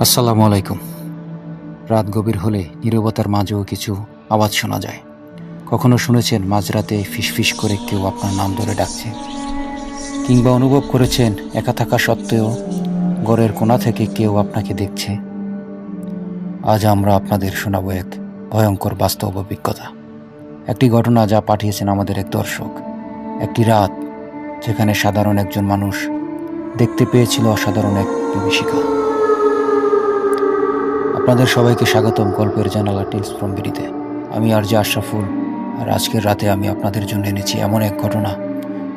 আসসালামু আলাইকুম। রাত গভীর হলে নীরবতার মাঝেও কিছু আওয়াজ শোনা যায়। কখনো শুনেছেন মাঝরাতে ফিসফিস করে কেউ আপনার নাম ধরে ডাকছে? কিংবা অনুভব করেছেন একা থাকা সত্ত্বেও ঘরের কোণা থেকে কেউ আপনাকে দেখছে? আজ আমরা আপনাদের শোনাবো এক ভয়ঙ্কর বাস্তব অভিজ্ঞতা। একটি ঘটনা যা পাঠিয়েছেন আমাদের এক দর্শক। একটি রাত যেখানে সাধারণ একজন মানুষ দেখতে পেয়েছিল অসাধারণ এক বিভীষিকা আপনাদের সবাইকে স্বাগতম গল্পের জানালা টেলস ফ্রম বিডিতে। আমি আর যে আশরাফুল, আর আজকের রাতে আমি আপনাদের জন্য এনেছি এমন এক ঘটনা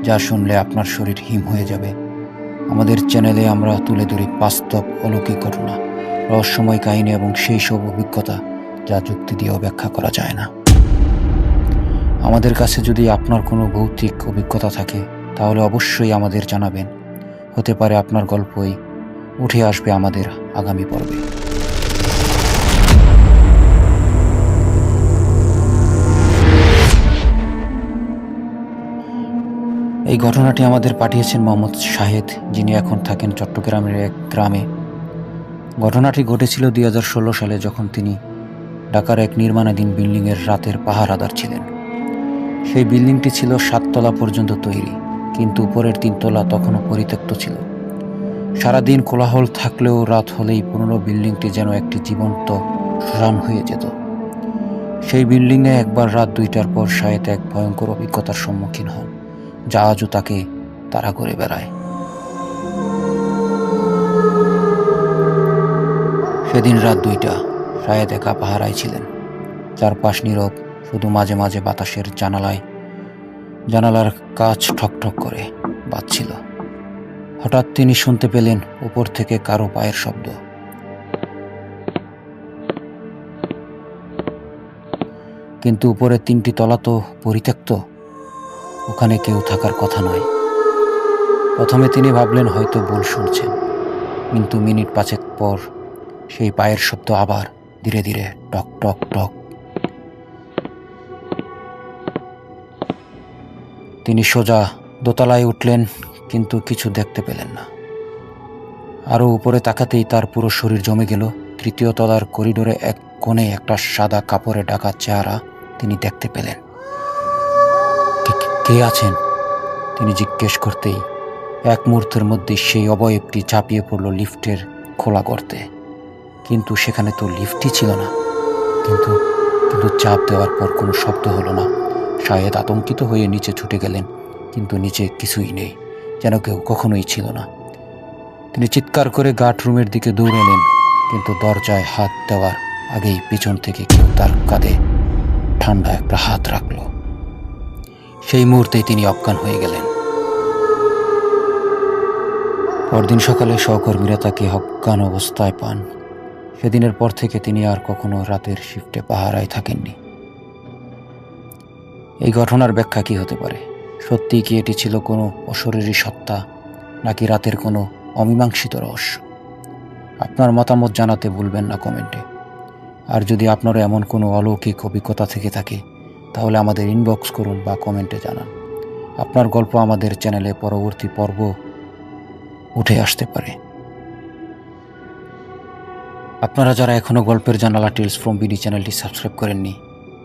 যা শুনলে আপনার শরীর হিম হয়ে যাবে। আমাদের চ্যানেলে আমরা তুলে ধরি বাস্তব অলৌকিক ঘটনা, রহস্যময় কাহিনী এবং সেই সব অভিজ্ঞতা যা যুক্তি দিয়েও ব্যাখ্যা করা যায় না। আমাদের কাছে যদি আপনার কোনো ভৌতিক অভিজ্ঞতা থাকে, তাহলে অবশ্যই আমাদের জানাবেন হতে পারে আপনার গল্পই উঠে আসবে আমাদের আগামী পর্বে। এই ঘটনাটি আমাদের পাঠিয়েছেন মোহাম্মদ শাহেদ, যিনি এখন থাকেন চট্টগ্রামের এক গ্রামে। ঘটনাটি ঘটেছিল দুই হাজার ষোলো সালে যখন তিনি ঢাকার এক নির্মাণাধীন বিল্ডিংয়ের রাতের পাহারাদার ছিলেন। সেই বিল্ডিংটি ছিল সাততলা পর্যন্ত তৈরি। কিন্তু উপরের তিনতলা তখনও পরিত্যক্ত ছিল। সারাদিন কোলাহল থাকলেও রাত হলেই পুরনো বিল্ডিংটি যেন একটি জীবন্ত শ্মশান হয়ে যেত। সেই বিল্ডিংয়ে একবার রাত দুইটার পর শায়েদ এক ভয়ঙ্কর অভিজ্ঞতার সম্মুখীন হন, যা আজও তাকে তারা করে বেড়ায়। সেদিন রাত দুইটা শায়েদ একা পাহারায় ছিলেন। চারপাশ নীরব, শুধু মাঝে মাঝে বাতাসের জানালায় জানালার কাজ ঠকঠক করে বাজছিল। হঠাৎ তিনি শুনতে পেলেন উপর থেকে কারও পায়ের শব্দ। কিন্তু উপরের তিনটি তলা তো পরিত্যক্ত, ওখানে কেউ থাকার কথা নয়। প্রথমে তিনি ভাবলেন হয়তো ভুল শুনছেন, কিন্তু মিনিট পাঁচেক পর সেই পায়ের শব্দ আবার ধীরে ধীরে টক টক টক তিনি সোজা দোতলায় উঠলেন, কিন্তু কিছু দেখতে পেলেন না। আরও উপরে তাকাতেই তার পুরো শরীর জমে গেল। তৃতীয় তলার করিডোরে এক কোণে একটা সাদা কাপড়ে ঢাকা চেহারা তিনি দেখতে পেলেন। "কে- আছেন? তিনি জিজ্ঞেস করতেই এক মুহূর্তের মধ্যে সেই অবয়বটি ঝাঁপিয়ে পড়ল লিফটের খোলা গর্তে। কিন্তু সেখানে তো লিফটই ছিল না। কিন্তু কিন্তু চাপ দেওয়ার পর কোনো শব্দ হলো না। শায়েদ আতঙ্কিত হয়ে নিচে ছুটে গেলেন, কিন্তু নিচে কিছুই নেই, যেন কেউ কখনোই ছিল না। তিনি চিৎকার করে গার্ড রুমের দিকে দৌড়ালেন, কিন্তু দরজায় হাত দেওয়ার আগেই পিছন থেকে কেউ তার কাঁধে ঠান্ডা একটা হাত রাখল। সেই মুহূর্তেই তিনি অজ্ঞান হয়ে গেলেন। পরদিন সকালে সহকর্মীরা তাকে অজ্ঞান অবস্থায় পান। সেদিনের পর থেকে তিনি আর কখনো রাতের শিফটে পাহারায় থাকেননি। এই ঘটনার ব্যাখ্যা কি হতে পারে? সত্যিই কি এটি ছিল কোনো অশরীরী সত্তা, নাকি রাতের কোনো অমীমাংসিত রহস্য? আপনার মতামত জানাতে ভুলবেন না কমেন্টে। আর যদি আপনারও এমন কোনো অলৌকিক অভিজ্ঞতা থেকে থাকে, তাহলে আমাদের ইনবক্স করুন বা কমেন্টে জানান। আপনার গল্প আমাদের চ্যানেলে পরবর্তী পর্ব উঠে আসতে পারে। আপনারা যারা এখনও গল্পের জানালা টেলস ফ্রম বিডি চ্যানেলটি সাবস্ক্রাইব করেননি,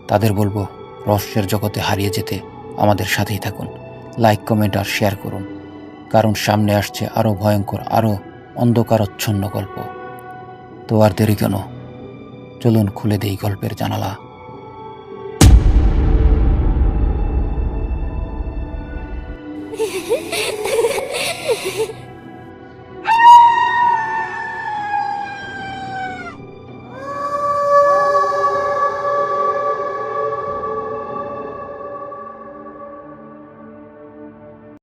তাদের বলব রহস্যের জগতে হারিয়ে যেতে আমাদের সাথেই থাকুন। লাইক, কমেন্ট আর শেয়ার করুন। কারণ সামনে আসছে আরও ভয়ঙ্কর আরও অন্ধকারচ্ছন্ন গল্প। তো আর দেরি কেন? চলুন খুলে দেই গল্পের জানালা।